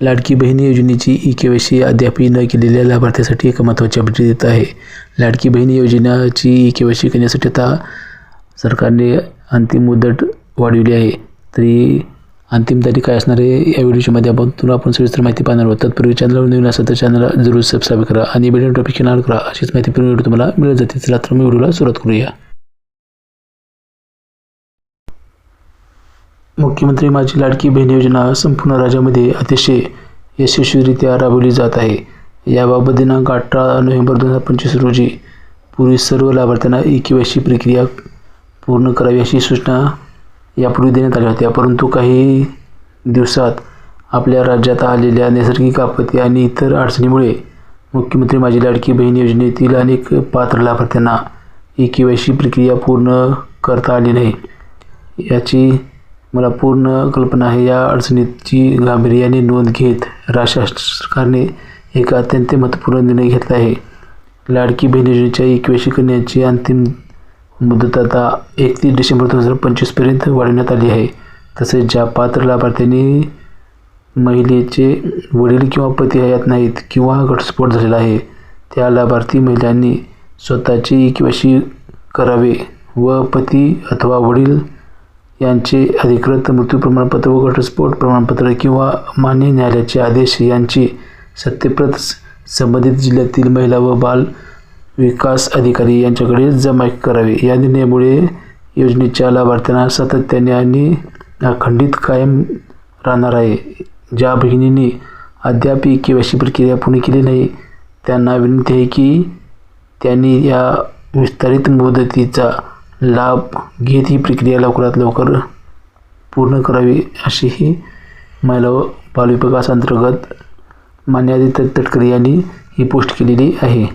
लाडकी बहीण योजनेची ई के Y C अद्यापही न केलेल्या लाभार्थ्यासाठी एक महत्त्वाची अपडेट देत आहे. लाडकी बहीण योजनेची ई के वाय सी करण्यासाठी आता सरकारने अंतिम मुदत वाढविली आहे. तरी अंतिम तारीख काय असणार आहे या व्हिडिओच्या माध्यमातून आपण सविस्तर माहिती पाहणार आहोत. तत्पूर्वी चॅनलवर नवीन असेल तर चॅनलला जरूर सबस्क्राईब करा आणि बेल टॉपिक चॅनल करा. अशीच माहिती पूर्ण व्हिडिओ तुम्हाला मिळत जाते. चला तर मी व्हिडिओला सुरुवात करूया. मुख्यमंत्री माझी लाडकी बहीण योजना संपूर्ण राज्यामध्ये अतिशय यशस्वीरित्या राबवली जात आहे. याबाबत दिनांक अठरा नोव्हेंबर दोन हजार पंचवीस रोजी पूर्वी सर्व लाभार्थ्यांना ई के वायची प्रक्रिया पूर्ण करावी अशी सूचना यापूर्वी देण्यात आल्या होत्या परंतु काही दिवसात आपल्या राज्यात आलेल्या नैसर्गिक आपत्ती आणि इतर अडचणीमुळे मुख्यमंत्री माझी लाडकी बहीण योजनेतील अनेक पात्र लाभार्थ्यांना ई के वायची प्रक्रिया पूर्ण करता आली नाही. याची मला पूर्ण कल्पना आहे. या अडचणीची गांभीर्याने नोंद घेत राज्य सरकारने एक अत्यंत महत्त्वपूर्ण निर्णय घेतला आहे. लाडकी बहीण योजनेच्या एकवेशी करण्याची अंतिम मुदत आता एकतीस डिसेंबर दोन हजार पंचवीसपर्यंत वाढवण्यात आली आहे. तसेच ज्या पात्र लाभार्थ्यांनी महिलेचे वडील किंवा पती हयात नाहीत किंवा घटस्फोट झालेला आहे त्या लाभार्थी महिलांनी स्वतःची एकवेशी करावे व पती अथवा वडील यांचे अधिकृत मृत्यू प्रमाणपत्र व घटस्फोट प्रमाणपत्र किंवा मान्य न्यायालयाचे आदेश यांची सत्यप्रत संबंधित जिल्ह्यातील महिला व बाल विकास अधिकारी यांच्याकडे जमा करावे. या निर्णयामुळे योजनेच्या लाभार्थ्यांना सातत्याने आणि अखंडित कायम राहणार आहे. ज्या बहिणींनी अद्याप ई के प्रक्रिया पूर्ण केली नाही त्यांना विनंती आहे की त्यांनी या विस्तारित मुदतीचा लाभ घेत ही प्रक्रिया लवकरात लवकर पूर्ण करावी अशी ही महिला व बालविकास अंतर्गत मान्यादित तटकरी यांनी ही पोस्ट केलेली आहे.